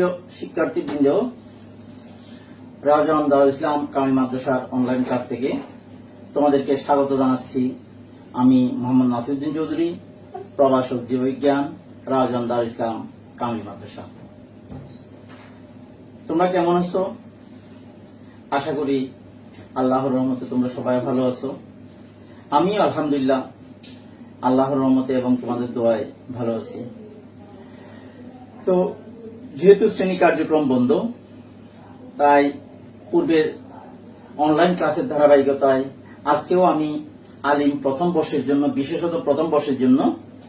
সুপ্রিয় শিক্ষার্থীবৃন্দ রাজন দাউল ইসলাম কামি মাদ্রাসার অনলাইন ক্লাস থেকে তোমাদেরকে স্বাগত জানাচ্ছি। আমি মোহাম্মদ নাসিরুদ্দিন চৌধুরী, প্রভাষক জীববিজ্ঞান রাজন দাউল ইসলাম কামি মাদ্রাসা। তোমরা কেমন আছো? আশা করি আল্লাহর রহমতে তোমরা সবাই ভালো আছো। আমি আলহামদুলিল্লাহ আল্লাহর রহমতে এবং তোমাদের দোয়ায় ভালো আছি। তো যেহেতু শ্রেণি কার্যক্রম বন্ধ, তাই পূর্বের অনলাইন ক্লাসের ধারাবাহিকতায় আজকেও আমি আলিম প্রথম বর্ষের জন্য, বিশেষত প্রথম বর্ষের জন্য,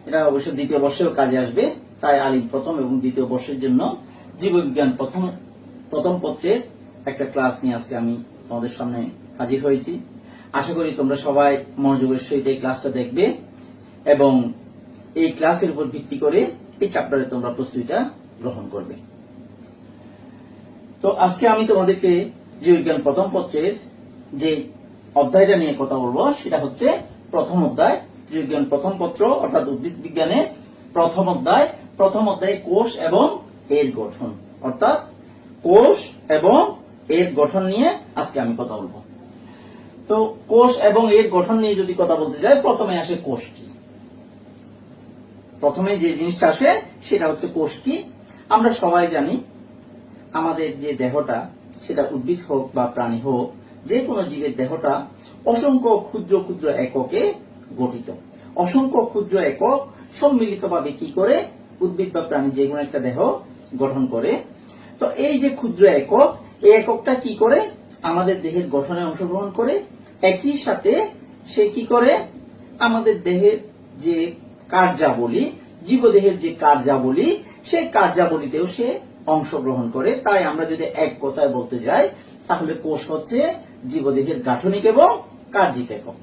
এটা অবশ্য দ্বিতীয় বর্ষেও কাজে আসবে, তাই আলিম প্রথম এবং দ্বিতীয় বর্ষের জন্য জীববিজ্ঞান প্রথম প্রথম পত্রের একটা ক্লাস নিয়ে আজকে আমি তোমাদের সামনে হাজির হয়েছি। আশা করি তোমরা সবাই মনোযোগের সহিত এই ক্লাসটা দেখবে এবং এই ক্লাসের উপর ভিত্তি করে এই চ্যাপ্টারে তোমরা প্রস্তুতিটা গ্রহণ করবে। তো আজকে আমি তোমাদেরকে জীববিজ্ঞান প্রথম পত্রের যে অধ্যায়টা নিয়ে কথা বলব, সেটা হচ্ছে প্রথম অধ্যায়। জীববিজ্ঞান প্রথম পত্র, অর্থাৎ উদ্ভিদ বিজ্ঞানের প্রথম অধ্যায়। প্রথম অধ্যায় কোষ এবং এর গঠন। অর্থাৎ কোষ এবং এর গঠন নিয়ে আজকে আমি কথা বলব। তো কোষ এবং এর গঠন নিয়ে যদি কথা বলতে যাই, প্রথমে আসে কোষ কি? প্রথমে যে জিনিসটা আসে, সেটা হচ্ছে কোষ কি? আমরা সবাই জানি আমাদের যে দেহটা, সেটা উদ্ভিদ হোক বা প্রাণী হোক, যে কোনো জীবের দেহটা অসংখ্য ক্ষুদ্র ক্ষুদ্র এককে গঠিত। অসংখ্য ক্ষুদ্র একক সম্মিলিতভাবে কি করে উদ্ভিদ বা প্রাণী যে কোনো একটা দেহ গঠন করে। তো এই যে ক্ষুদ্র একক, এই এককটা কি করে? আমাদের দেহের গঠনে অংশগ্রহণ করে। একই সাথে সে কি করে? আমাদের দেহের যে কার্যাবলী, জীবদেহের যে কার্যাবলী সেই কার্যাবলীতেও সে অংশগ্রহণ করে। তাই আমরা যদি এক কথায় বলতে যাই, তাহলে কোষ হচ্ছে জীবদেহের গাঠনিক এবং কার্যিক একক।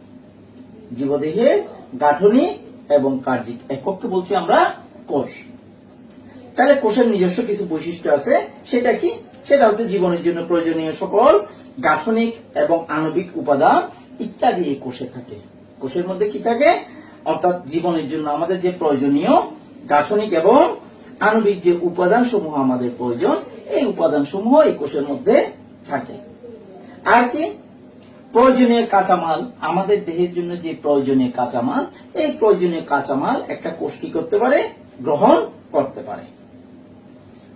জীবদেহের গাঠনিক এবং কার্যিক একককে বলছি আমরা কোষ। তাহলে কোষের নিজস্ব কিছু বৈশিষ্ট্য আছে। সেটা কি? সেটা হচ্ছে জীবনের জন্য প্রয়োজনীয় সকল গাঠনিক এবং আণবিক উপাদান ইত্যাদি এই কোষে থাকে। কোষের মধ্যে কি থাকে? অর্থাৎ জীবনের জন্য আমাদের যে প্রয়োজনীয় গাঠনিক এবং আণবিক যে উপাদান সমূহ আমাদের প্রয়োজন, এই উপাদান সমূহ এই কোষের মধ্যে থাকে। আর কি? প্রয়োজনীয় কাঁচামাল, আমাদের দেহের জন্য যে প্রয়োজনীয় কাঁচামাল, এই প্রয়োজনীয় কাঁচামাল একটা কোষ কি করতে পারে? গ্রহণ করতে পারে।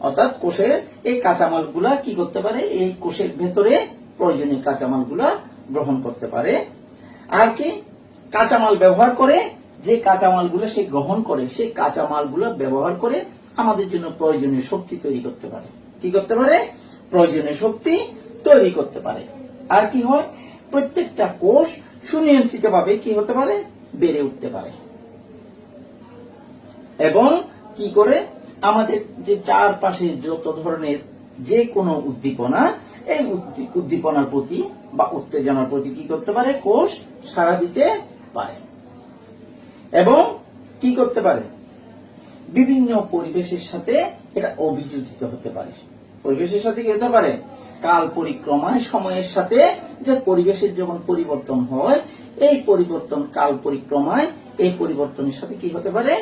অর্থাৎ কোষের এই কাঁচামালগুলা কি করতে পারে? এই কোষের ভেতরে প্রয়োজনীয় কাঁচামালগুলা গ্রহণ করতে পারে। আর কি? কাঁচামাল ব্যবহার করে যে কাঁচামালগুলো সে গ্রহণ করে সেই কাঁচামালগুলো ব্যবহার করে আমাদের জন্য প্রয়োজনীয় শক্তি তৈরি করতে পারে। কি করতে পারে? প্রয়োজনীয় শক্তি তৈরি করতে পারে। আর কি হয়? প্রত্যেকটা কোষ সুনিয়ন্ত্রিত ভাবে কি হতে পারে? বেড়ে উঠতে পারে। এবং কি করে? আমাদের যে চারপাশে যত ধরনের যে কোনো উদ্দীপনা, এই উদ্দী- উদ্দীপনার প্রতি বা উত্তেজনার প্রতি কি করতে পারে? কোষ সাড়া দিতে পারে। এবং কি করতে পারে? বিভিন্ন পরিবেশের সাথে এটা অভিযোজিত হতে পারে। পরিবেশের সাথে কি হতে পারে? কাল পরিক্রমায়, সময়ের সাথে যে পরিবেশের যখন পরিবর্তন হয়, এই পরিবর্তন, কাল পরিক্রমায়, এই পরিবর্তনের সাথে কি হতে পারে?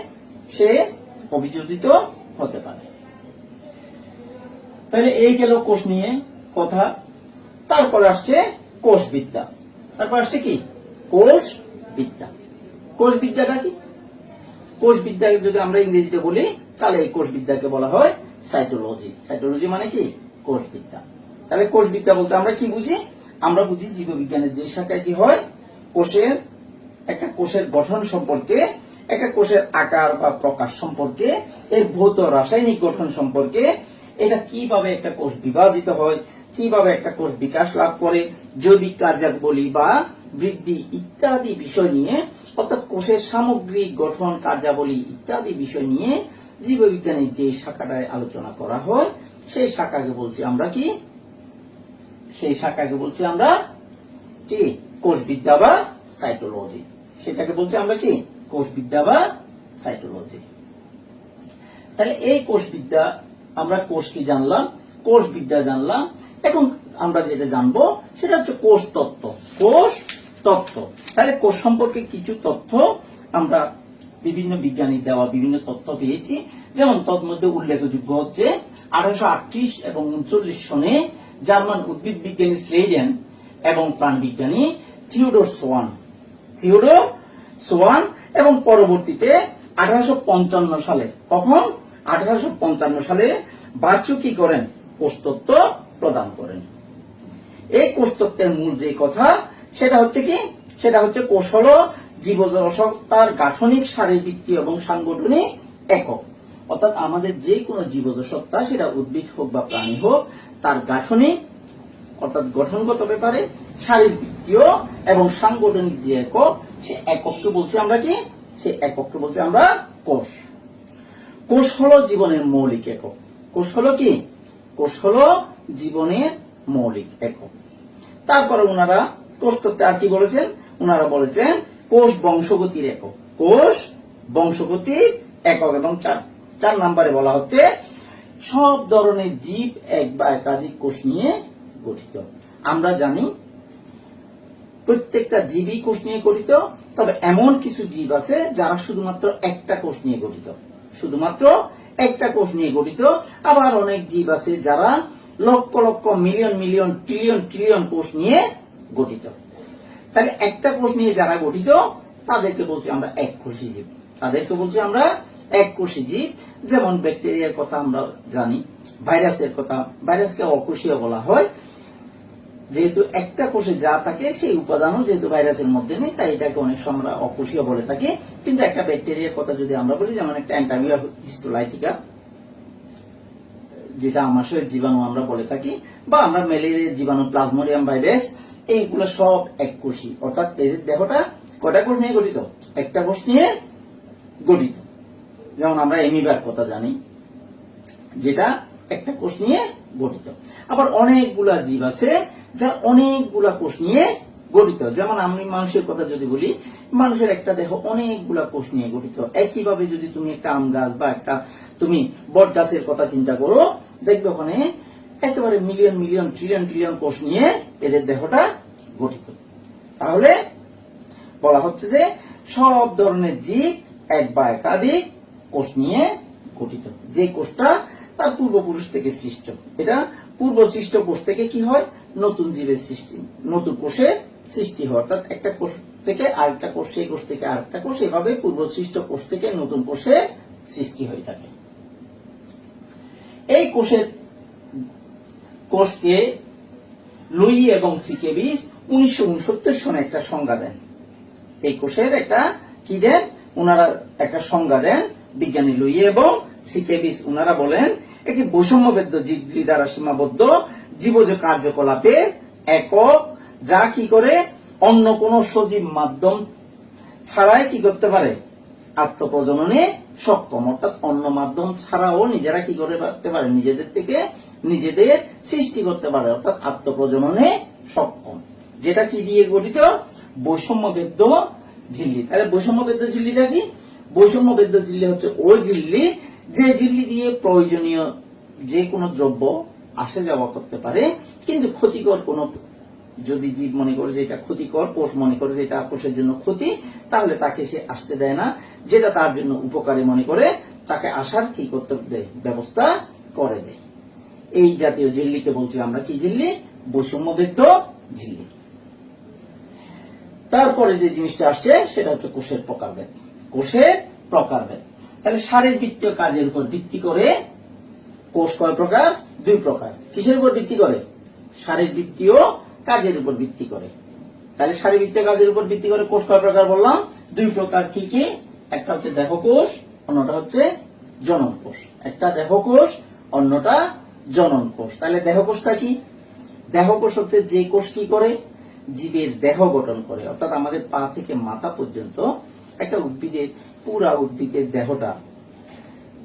সে অভিযোজিত হতে পারে। তাহলে এই গেল কোষ নিয়ে কথা। তারপর আসছে কোষ বিদ্যা তারপর আসছে কি? কোষ বিদ্যা কোষ বিদ্যাটা কি? কোষ বিদ্যাকে যদি আমরা ইংরেজিতে বলি, তাহলে এই কোষ বিদ্যাকে বলা হয় সাইটোলজি সাইটোলজি মানে কি? কোষ বিদ্যা তাহলে কোষ বিদ্যা বলতে আমরা কি বুঝি? আমরা বুঝি জীববিজ্ঞানের যে শাখায় কি হয়? কোষের, একটা কোষের গঠন সম্পর্কে, একটা কোষের আকার বা প্রকাশ সম্পর্কে, এর ভৌত রাসায়নিক গঠন সম্পর্কে, এটা কীভাবে একটা কোষ বিভাজিত হয়, কীভাবে একটা কোষ বিকাশ লাভ করে, জৈবিক কার্যাবলী বা বৃদ্ধি ইত্যাদি বিষয় নিয়ে অর্থাৎ কোষের সামগ্রিক গঠন, কার্যাবলী ইত্যাদি বিষয় নিয়ে জীববিজ্ঞানের যে শাখাটায় আলোচনা করা হয়, সেই শাখাকে বলছি আমরা কি? সেই শাখাকে বলছি আমরা কি? কোষবিদ্যা বা সাইটোলজি। সেটাকে বলছি আমরা কি? কোষবিদ্যা বা সাইটোলজি। তাহলে এই কোষবিদ্যা, আমরা কোষ কি জানলাম? কোষ বিদ্যা জানলাম। এখন আমরা যেটা জানব, সেটা হচ্ছে কোষ তত্ত্ব। কোষ তত্ত্ব তাহলে কোষ সম্পর্কে কিছু তথ্য আমরা বিভিন্ন বিজ্ঞানী দেওয়া বিভিন্ন তথ্য পেয়েছি। যেমন তন্মধ্যে উল্লেখযোগ্য হচ্ছে আঠারোশো আটত্রিশ এবং উনচল্লিশ সনে জার্মান উদ্ভিদ বিজ্ঞানী স্লেজেন এবং প্রাণবিজ্ঞানী থিওডোর সোয়ান। থিওডোর সোয়ান এবং পরবর্তীতে আঠারোশো পঞ্চান্ন সালে, কখন? আঠারোশো পঞ্চান্ন সালে বার্চু কি করেন? কোষতত্ত্ব প্রদান করেন। এই কোষতত্ত্বের মূল যে কথা সেটা হচ্ছে কি? সেটা হচ্ছে কোষ হল জীবজসত্তার গাঠনিক শারীরবৃত্তীয় এবং সাংগঠনিক একক। অর্থাৎ আমাদের যে কোনো জীবজসত্তা সেটা উদ্ভিদ হোক বা প্রাণী হোক, তার গাঠনিক, অর্থাৎ গঠনগত ব্যাপারে শারীরবৃত্তীয় এবং সাংগঠনিক যে একক, সে একককে বলছি আমরা কি? সে একককে বলছি আমরা কোষ। কোষ হলো জীবনের মৌলিক একক। কোষ হলো কি? কোষ হলো জীবনের মৌলিক একক। তারপরে ওনারা কোষ তত্ত্বে আর কি বলেছেন? ওনারা বলেছেন কোষ বংশগতির একক। কোষ বংশগতির একক এবং চার। চার নম্বরে বলা হচ্ছে সব ধরনের জীব এক বা একাধিক কোষ নিয়ে গঠিত। আমরা জানি প্রত্যেকটা জীবই কোষ নিয়ে গঠিত, তবে এমন কিছু জীব আছে যারা শুধুমাত্র একটা কোষ নিয়ে গঠিত। শুধুমাত্র একটা কোষ নিয়ে গঠিত। আবার অনেক জীব আছে যারা lakh lakh million million trillion trillion কোষ নিয়ে গঠিত। তাহলে একটা কোষ নিয়ে যারা গঠিত, তাদেরকে বলছি আমরা এক কোষী জীব। তাদেরকে বলছি আমরা এক কোষী জীব। যেমন ব্যাকটেরিয়ার কথা আমরা জানি, ভাইরাসের কথা, ভাইরাসকে অকোষীয় বলা হয়। যেহেতু একটা কোষে যা থাকে, সেই উপাদানও যেহেতু ভাইরাসের মধ্যে নেই, তাই এটাকে অনেক সময় আমরা অকোষীয় বলে থাকি। কিন্তু একটা ব্যাকটেরিয়ার কথা যদি আমরা বলি, যেমন একটা অ্যান্টামিয়া হিস্টোলাইটিকা যেটা আমাশয়ের জীবাণু আমরা বলে থাকি, বা আমরা ম্যালেরিয়ার জীবাণু প্লাজমোডিয়াম ভাইরাস এইগুলো সব এক কোষী। অর্থাৎ এদের দেহটা কটা কোষ নিয়ে গঠিত? একটা কোষ নিয়ে গঠিত। যেমন আমরা এমিবার কথা জানি, যেটা একটা কোষ নিয়ে গঠিত। আবার অনেকগুলা জীব আছে যা অনেকগুলা কোষ নিয়ে গঠিত। যেমন আমি মানুষের কথা যদি বলি, মানুষের একটা দেহ অনেকগুলা কোষ নিয়ে গঠিত। একইভাবে যদি তুমি একটা আম গাছ বা একটা তুমি বট গাছের কথা চিন্তা করো, দেখবে ওখানে একেবারে মিলিয়ন মিলিয়ন ট্রিলিয়ন ট্রিলিয়ন কোষ নিয়ে এদের দেহটা গঠিত। তাহলে বলা হচ্ছে যে সব ধরনের জীব এক বা একাধিক কোষ নিয়ে গঠিত। যে কোষটা তার পূর্বপুরুষ থেকে সৃষ্ট। এটা পূর্ব সৃষ্ট কোষ থেকে কি হয়? নতুন জীবের সৃষ্টি, নতুন কোষের সৃষ্টি হয়। অর্থাৎ একটা কোষ থেকে আরেকটা কোষ, সেই কোষ থেকে আরেকটা কোষ, এভাবে পূর্ব সৃষ্ট কোষ থেকে নতুন কোষের সৃষ্টি হয়ে থাকে। এই কোষের কোষকে লুই এবং সিকেবিস উনিশশো উনসত্তর সনে একটা সংজ্ঞা দেন। এই কোষের একটা কি দেন? ওনারা একটা সংজ্ঞা দেন, বিজ্ঞানী লুই এবং সিকেবিস। ওনারা বলেন একটি বৈষম্যবেদ্য জীবলি দ্বারা সীমাবদ্ধ জীবজ কার্যকলাপে একক, যা কি করে? অন্য কোন সজীব মাধ্যম ছাড়াই কি করতে পারে? আত্মপ্রজননে সক্ষম, অর্থাৎ অন্য মাধ্যম ছাড়াও নিজেরা কি করে পারতে পারে? নিজেদের থেকে নিজেদের সৃষ্টি করতে পারে, অর্থাৎ আত্মপ্রজননে সক্ষম। যেটা কি দিয়ে গঠিত? বৈষম্যবেদ্য ঝিল্লি। তাহলে বৈষম্য বেদ্য ঝিল্লিটা কি? বৈষম্য বেদ্য ঝিল্লি হচ্ছে ওই ঝিল্লি, যে ঝিল্লি দিয়ে প্রয়োজনীয় যে কোনো দ্রব্য আসা যাওয়া করতে পারে, কিন্তু ক্ষতিকর কোনো যদি জীব মনে করে যে এটা ক্ষতিকর কোষ মনে করে যে এটা কোষের জন্য ক্ষতি, তাহলে তাকে সে আসতে দেয় না। যেটা তার জন্য উপকারী মনে করে, তাকে আসার কি করতে দেয়? ব্যবস্থা করে দেয়। এই জাতীয় ঝিল্লিকে বলছি আমরা কি ঝিল্লি? বৈষম্য বৈষম্যবেদ্য ঝিল্লি। তারপরে যে জিনিসটা আসছে, সেটা হচ্ছে কোষের প্রকারভেদ। কোষের প্রকারভেদ। তাহলে শারীরবৃত্তীয় কাজের উপর ভিত্তি করে কোষ কয় প্রকার? দুই প্রকার। কিসের উপর ভিত্তি করে? শারীরবৃত্তীয় কাজের উপর ভিত্তি করে। তাহলে শারীরবৃত্তীয় কাজের উপর ভিত্তি করে কোষ কয় প্রকার বললাম? দুই প্রকার কি কি? একটা হচ্ছে দেহ কোষ, অন্যটা হচ্ছে জনন কোষ। একটা দেহ কোষ, অন্যটা জনন কোষ। তাহলে দেহকোষটা কি? দেহ কোষ হচ্ছে যে কোষ কি করে? জীবের দেহ গঠন করে, অর্থাৎ আমাদের পা থেকে মাথা পর্যন্ত একটা উদ্ভিদের, পুরা উদ্ভিদের দেহটা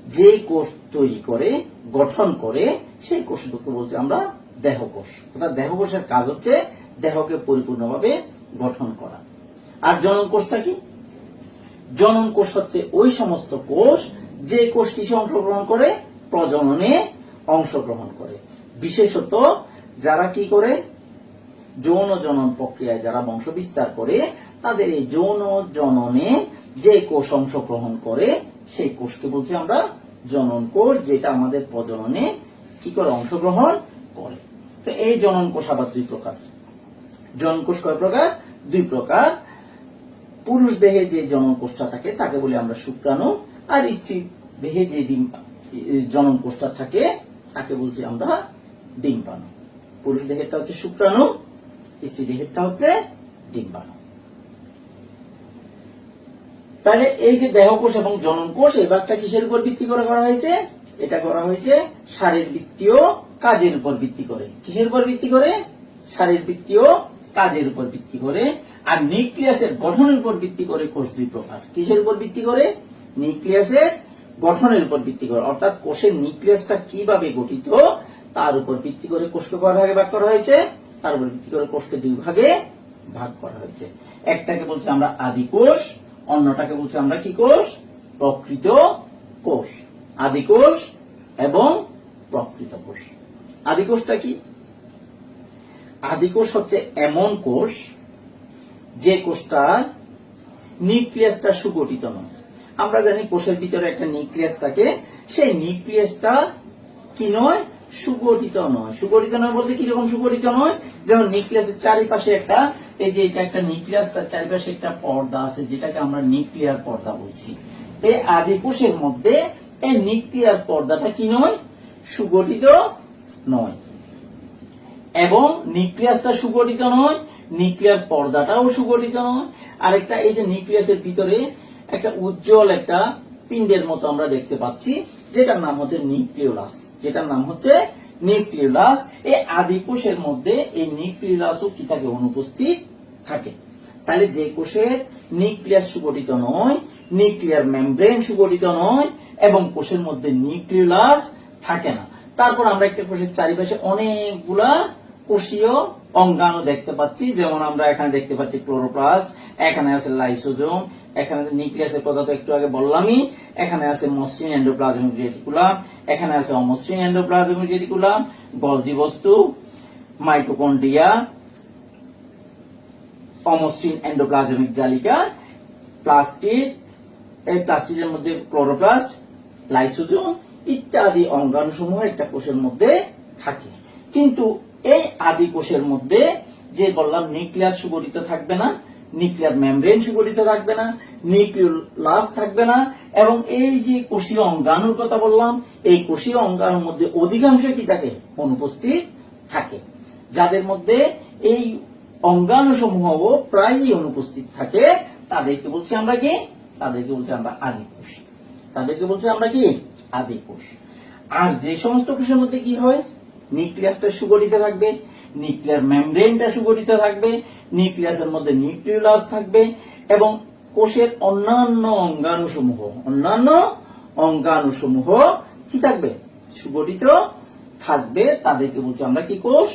যে কোষ তৈরি করে, গঠন করে, সেই কোষগুলোকে বলছি আমরা দেহকোষ অর্থাৎ দেহকোষের কাজ হচ্ছে দেহকে পরিপূর্ণভাবে গঠন করা। আর জনন কোষটা কি? জনন কোষ হচ্ছে ওই সমস্ত কোষ যে কোষ কিসে অংশগ্রহণ করে? প্রজননে অংশগ্রহণ করে। বিশেষত যারা কি করে? যৌন জনন প্রক্রিয়ায় যারা বংশ বিস্তার করে, তাদের এই যৌন জননে যে কোষ অংশগ্রহণ করে, সেই কোষকে বলছি আমরা জনন কোষ, যেটা আমাদের প্রজননে কি করে অংশগ্রহণ করে। তো এই জনন কোষ আবার দুই প্রকার। জনন কোষ কয় প্রকার? দুই প্রকার। পুরুষ দেহে যে জনন কোষটা থাকে, তাকে বলি আমরা শুক্রাণু। আর স্ত্রী দেহে যে ডিম, জনন কোষটা থাকে, তাকে বলছি আমরা ডিম্বাণু। পুরুষ দেহেরটা হচ্ছে শুক্রাণু। স্ত্রী হচ্ছে ডিম্বাণু তাহলে এই যে দেহকোষ এবং জনন কোষ এই ভাগটা কিসের উপর ভিত্তি করে করা হয়েছে? এটা করা হয়েছে শারীরবৃত্তীয় কাজের উপর ভিত্তি করে। কিসের উপর ভিত্তি করে? শারীরবৃত্তীয় কাজের উপর ভিত্তি করে। আর নিউক্লিয়াসের গঠনের উপর ভিত্তি করে কোষ দুই প্রকার। কিসের উপর ভিত্তি করে? নিউক্লিয়াসের গঠনের উপর ভিত্তি করে। অর্থাৎ কোষের নিউক্লিয়াসটা কীভাবে গঠিত? তার উপর ভিত্তি করে কোষকে কয় ভাগে ভাগ করা হয়েছে? তার উপর ভিত্তি করে কোষকে দুই ভাগে ভাগ করা হয়েছে? একটাকে বলছি আমরা আদি কোষ, অন্যটাকে বলছি আমরা কি কোষ? প্রকৃত কোষ। আদি কোষ এবং প্রকৃত কোষ। আদি কোষটা কি? আদি কোষ হচ্ছে এমন কোষ যে কোষটার নিউক্লিয়াসটা সুগঠিত নয়। আমরা জানি কোষের ভিতরে একটা নিউক্লিয়াস থাকে। সেই নিউক্লিয়াসটা কি নয়? সুগঠিত নয়। সুগঠিত নয় বলতে কীরকম সুগঠিত নয়? যেমন নিউক্লিয়াসের চারিপাশে একটা, এই যে এটা একটা নিউক্লিয়াস, তার চারিপাশে একটা পর্দা আছে, যেটাকে আমরা নিউক্লিয়ার পর্দা বলছি। এই আদি কোষের মধ্যে এই নিউক্লিয়ার পর্দাটা কি নয়? সুগঠিত নয়। এবং নিউক্লিয়াসটা সুগঠিত নয়, নিউক্লিয়ার পর্দাটাও সুগঠিত নয়। আরেকটা, এই যে নিউক্লিয়াসের ভিতরে একটা উজ্জ্বল একটা পিণ্ডের মতো আমরা দেখতে পাচ্ছি, যেটার নাম হচ্ছে নিউক্লিওলাস যেটার নাম হচ্ছে নিউক্লিওলাস এই আদি কোষের মধ্যে এই নিউক্লিওলাসও কি থাকে? অনুপস্থিত থাকে। তাহলে যে কোষের নিউক্লিয়াস সুগঠিত নয়, নিউক্লিয়ার মেমব্রেন সুগঠিত নয়, এবং কোষের মধ্যে নিউক্লিওলাস থাকে না। তারপর আমরা একটা কোষের চারিপাশে অনেকগুলা কোষীয় অঙ্গাণু দেখতে পাচ্ছি। যেমন আমরা এখানে দেখতে পাচ্ছি ক্লোরোপ্লাস্ট, এখানে আছে লাইসোজোম এখানে নিউক্লিয়াসের কথা তো একটু আগে বললামই, এখানে আছে মসৃণ এন্ডোপ্লাজমিক রেটিকুলাম এখানে আছে অমসৃণ এন্ডোপ্লাজমিক রেটিকুলাম গলজি বস্তু মাইটোকন্ড্রিয়া অমসৃণ এন্ডোপ্লাজমিক জালিকা প্লাস্টিড এই প্লাস্টিকের মধ্যে ক্লোরোপ্লাস্ট লাইসোজোম ইত্যাদি অঙ্গাণু সমূহ একটা কোষের মধ্যে থাকে। কিন্তু এই আদি কোষের মধ্যে যে বললাম নিউক্লিয়াস সুগঠিত থাকবে না নিউক্লিয়ার মেমব্রেন সুগঠিত থাকবে না নিউক্লিওলাস থাকবে না, এবং এই যে কোষীয় অঙ্গাণুর কথা বললাম, এই কোষীয় অঙ্গাণুর মধ্যে অধিকাংশ কি থাকে? অনুপস্থিত থাকে। যাদের মধ্যে এই অঙ্গাণু সমূহ প্রায়ই অনুপস্থিত থাকে, তাদেরকে বলছি আমরা কি? তাদেরকে বলছি আমরা আদি কোষ তাদেরকে বলছি আমরা কি? আদি কোষ আর যে সমস্ত কোষের মধ্যে কি হয়? নিউক্লিয়াসটা সুগঠিত থাকবে, নিউক্লিয়ার মেমব্রেনটা সুগঠিত থাকবে নিউক্লিয়াসের মধ্যে নিউক্লিওলাস থাকবে এবং কোষের অন্যান্য অঙ্গাণু সমূহ অন্যান্য অঙ্গাণু সমূহ কি থাকবে? সুগঠিত থাকবে, তাদেরকে বলছি আমরা কি কোষ?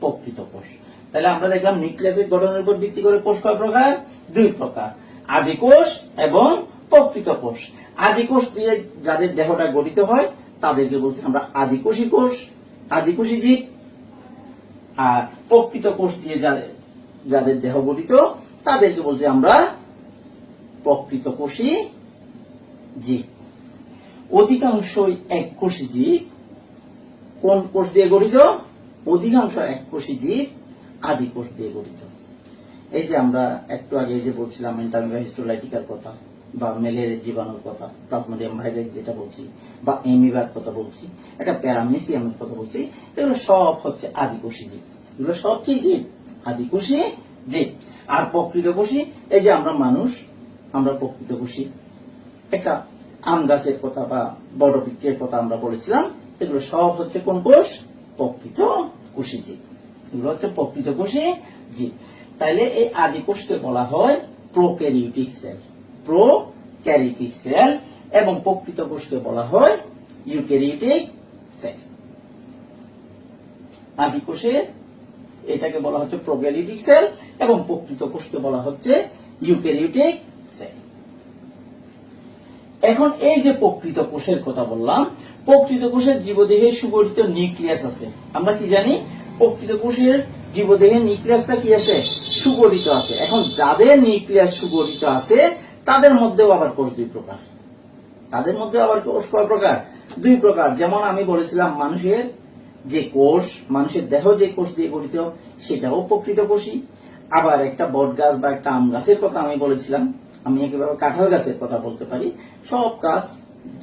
প্রকৃত কোষ। তাহলে আমরা দেখলাম নিউক্লিয়াসের গঠনের উপর ভিত্তি করে কোষ কয় প্রকার? দুই প্রকার। আদি কোষ এবং প্রকৃত কোষ। আদি কোষ দিয়ে যাদের দেহটা গঠিত হয়, তাদেরকে বলছি আমরা আদিকোষী কোষ আদিকোষী জীব আর প্রকৃত কোষ দিয়ে যাদের যাদের দেহ গঠিত, তাদেরকে বলছি আমরা প্রকৃত কোষী জীব। অধিকাংশই এক কোষী জীব কোন কোষ দিয়ে গঠিত? অধিকাংশ এক কোষী জীব আদি কোষ দিয়ে গঠিত। এই যে আমরা একটু আগে যে বলছিলাম এন্টারমিয়া হিস্টোলাইটিকার কথা বা মেলের জীবাণুর কথা প্লাজমোডিয়াম ভাইরাস যেটা বলছি বা এমিবার কথা বলছি, একটা প্যারামেসিয়ামের কথা বলছি, এগুলো সব হচ্ছে আদিকোষী জীব। এগুলো সব কি জীব? আদিকোষী জীব আর প্রকৃত কোষী, এই যে আমরা মানুষ, আমরা প্রকৃত কোষী। একটা আম গাছের কথা বা বড় বৃক্ষের কথা আমরা বলেছিলাম, এগুলো সব হচ্ছে কোন কোষ? প্রকৃত কোষী জীব এগুলো হচ্ছে প্রকৃত কোষী জীব তাইলে এই আদি কোষকে বলা হয় প্রোক্যারিওটিক সেল। প্রোক্যারিওটিক সেল এবং প্রকৃত কোষকে বলা হয় ইউক্যারিওটিক সেল। আদি কোষে এটাকে বলা হচ্ছে প্রোক্যারিওটিক সেল এবং প্রকৃত কোষকে বলা হচ্ছে ইউক্যারিওটিক সেল। এখন এই যে প্রকৃত কোষের কথা বললাম, প্রকৃত কোষের জীবদেহে সুগঠিত নিউক্লিয়াস আছে। আমরা কি জানি? প্রকৃত কোষের জীবদেহে নিউক্লিয়াসটা কি আছে? সুগঠিত আছে। এখন যাদের নিউক্লিয়াস সুগঠিত আছে, তাদের মধ্যেও আবার কোষ দুই প্রকার। তাদের মধ্যে আবার কোষ কয় প্রকার? দুই প্রকার। যেমন আমি বলেছিলাম, মানুষের যে কোষ, মানুষের দেহ যে কোষ দিয়ে গঠিত, সেটাও প্রকৃত কোষী আবার একটা বট গাছ বা একটা আম গাছের কথা আমি বলেছিলাম। আমি একেবারে কাঁঠাল গাছের কথা বলতে পারি। সব গাছ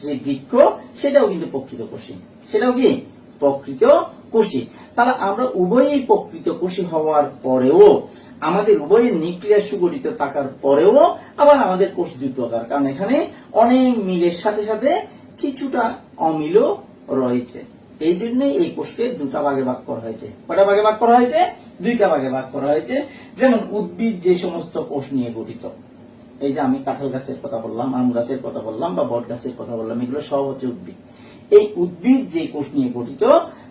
যে বৃক্ষ, সেটাও কিন্তু প্রকৃত কোষী সেটাও কি? প্রকৃত কোষী তাহলে আমরা উভয়ই প্রকৃত কোষী হওয়ার পরেও, আমাদের উভয়ের নিউক্লিয়াস সুগঠিত থাকার পরেও আবার আমাদের কোষ দুই প্রকার। কারণ এখানে অনেক মিলের সাথে সাথে কিছুটা অমিলও রয়েছে। এই জন্যই এই কোষকে দুটা ভাগে ভাগ করা হয়েছে। কটা ভাগে ভাগ করা হয়েছে? দুইটা ভাগে ভাগ করা হয়েছে। যেমন উদ্ভিদ যে সমস্ত কোষ নিয়ে গঠিত। এই যে আমি কাঁঠাল গাছের কথা বললাম, আম গাছের কথা বললাম বা বট গাছের কথা বললাম, এগুলো সব হচ্ছে উদ্ভিদ। এই উদ্ভিদ যে কোষ নিয়ে গঠিত,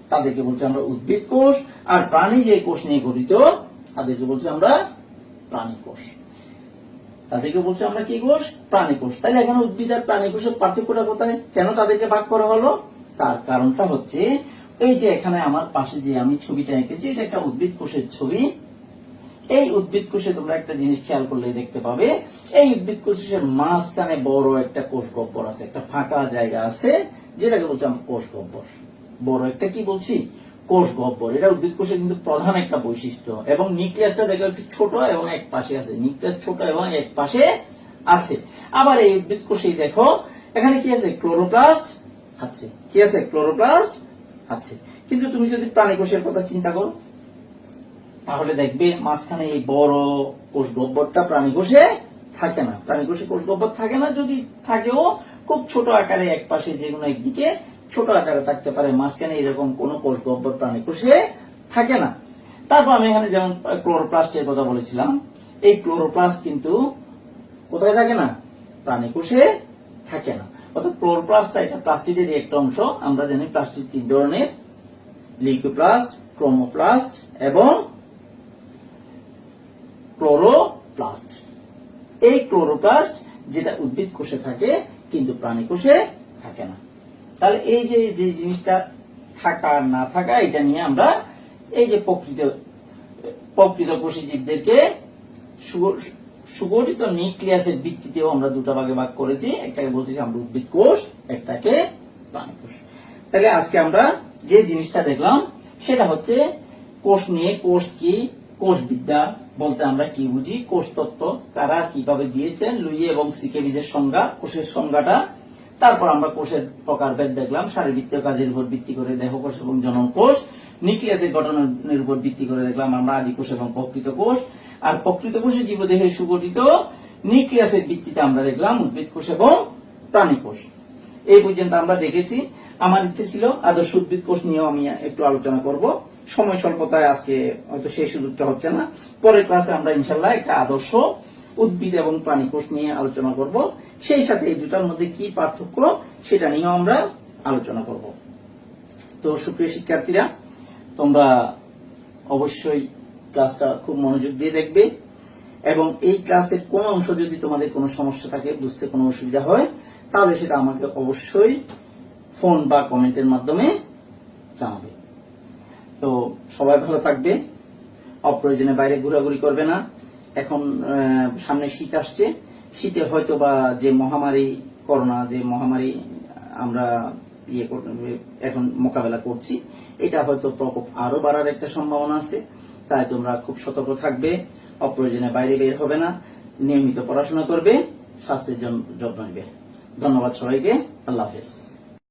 তাদেরকে বলছি আমরা উদ্ভিদ কোষ, আর প্রাণী যে কোষ নিয়ে গঠিত, তাদেরকে বলছি আমরা প্রাণী কোষ। তাদেরকে বলছি আমরা কি কোষ? প্রাণী কোষ। তাহলে এখন উদ্ভিদ আর প্রাণী কোষের পার্থক্যটা কোথায়? কেন তাদেরকে ভাগ করা হলো? তার কারণটা হচ্ছে, এই যে এখানে আমার পাশে যে আমি ছবিটা এঁকেছি, এটা একটা উদ্ভিদ কোষের ছবি। এই উদ্ভিদ কোষে তোমরা একটা জিনিস খেয়াল করলে দেখতে পাবে, এই উদ্ভিদ কোষের মাঝখানে বড় একটা কোষ গহ্বর আছে, একটা ফাঁকা জায়গা আছে, যেটাকে বলছি আমরা কোষ গহ্বর বড় একটা কি বলছি? কোষ গহ্বর এটা উদ্ভিদ কোষের কিন্তু প্রধান একটা বৈশিষ্ট্য। এবং নিউক্লিয়াসটা দেখো একটু ছোট এবং এক পাশে আছে। নিউক্লিয়াস ছোট এবং এক পাশে আছে। আবার এই উদ্ভিদ কোষেই দেখো, এখানে কি আছে? ক্লোরোপ্লাস্ট আছে। কি আছে ক্লোরোপ্লাস্ট আছে কিন্তু তুমি যদি প্রাণী কোষের কথা চিন্তা করো, তাহলে দেখবে মাঝখানে এই বড় কোষ গহ্বরটা প্রাণী কোষে থাকে না। প্রাণী কোষে কোষ গহ্বর থাকে না, যদি থাকেও খুব ছোট আকারে এক পাশে যে কোনো একদিকে ছোট আকারে থাকতে পারে, মাঝখানে এরকম কোন কোষ গহ্বর প্রাণী কোষে থাকে না। তারপর আমি এখানে যেমন ক্লোরোপ্লাস্টের কথা বলেছিলাম, এই ক্লোরোপ্লাস্ট কিন্তু কোথায় থাকে না? প্রাণী কোষে থাকে না। অর্থাৎ ক্লোরোপ্লাস্টটা এটা প্লাস্টিকের একটা অংশ, আমরা জানি প্লাস্টিক তিন ধরনের লিউকোপ্লাস্ট ক্রোমোপ্লাস্ট এবং ক্লোরোপ্লাস্ট। এই ক্লোরোপ্লাস্ট যেটা উদ্ভিদ কোষে থাকে, কিন্তু প্রাণী কোষে থাকে না। তাহলে এই যে যে জিনিসটা থাকা না থাকা, এটা নিয়ে আমরা এই যে প্রকৃত প্রকৃত কোষী জীবদেরকে সুগঠিত নিউক্লিয়াসের ভিত্তিতেও আমরা দুটো ভাগে ভাগ করেছি। একটাকে বলছি আমরা উদ্ভিদ কোষ, একটাকে প্রাণী কোষ। তাহলে আজকে আমরা যে জিনিসটা দেখলাম, সেটা হচ্ছে কোষ নিয়ে কোষ কি, কোষ বিদ্যা বলতে আমরা কি বুঝি? কোষ তত্ত্ব কারা কীভাবে দিয়েছেন? লুই এবং সিকেবিজের সংজ্ঞা, কোষের সংজ্ঞাটা। তারপর আমরা কোষের প্রকারভেদ দেখলাম, শারীরবৃত্তীয় কাজের উপর ভিত্তি করে দেহ কোষ এবং জনন কোষ। নিউক্লিয়াসের গঠনের উপর ভিত্তি করে দেখলাম আমরা আদি কোষ এবং প্রকৃত কোষ। আর প্রকৃত কোষে জীবদেহে সুগঠিত নিউক্লিয়াসের ভিত্তিতে আমরা দেখলাম উদ্ভিদ কোষ এবং প্রাণী কোষ। এই পর্যন্ত আমরা দেখেছি। আমার ইচ্ছে ছিল আদর্শ উদ্ভিদ কোষ নিয়েও আমি একটু আলোচনা করব। সময় স্বল্পতায় আজকে হয়তো সেই সুযোগটা হচ্ছে না। পরের ক্লাসে আমরা ইনশাল্লাহ একটা আদর্শ উদ্ভিদ এবং প্রাণী কোষ নিয়ে আলোচনা করব। সেই সাথে এই দুটার মধ্যে কি পার্থক্য, সেটা নিয়েও আমরা আলোচনা করব। তো সুপ্রিয় শিক্ষার্থীরা তোমরা অবশ্যই ক্লাসটা খুব মনোযোগ দিয়ে দেখবে এবং এই ক্লাসের কোন অংশ যদি তোমাদের কোনো সমস্যা থাকে, বুঝতে কোনো অসুবিধা হয়, তাহলে সেটা আমাকে অবশ্যই ফোন বা কমেন্টের মাধ্যমে জানাবে। তো সবাই ভালো থাকবে, অপ্রয়োজনে বাইরে ঘোরাঘুরি করবে না। এখন সামনে শীত আসছে। শীতে হয়তো বা যে মহামারী, করোনা যে মহামারী আমরা ইয়ে এখন মোকাবেলা করছি এটা হয়তো প্রকোপ আরও বাড়ার একটা সম্ভাবনা আছে, তাই তোমরা খুব সতর্ক থাকবে, অপ্রয়োজনে বাইরে বের হবে না, নিয়মিত পড়াশোনা করবে, স্বাস্থ্যের জন্য যত্ন নেবে। ধন্যবাদ সবাইকে, আল্লাহ হাফেজ।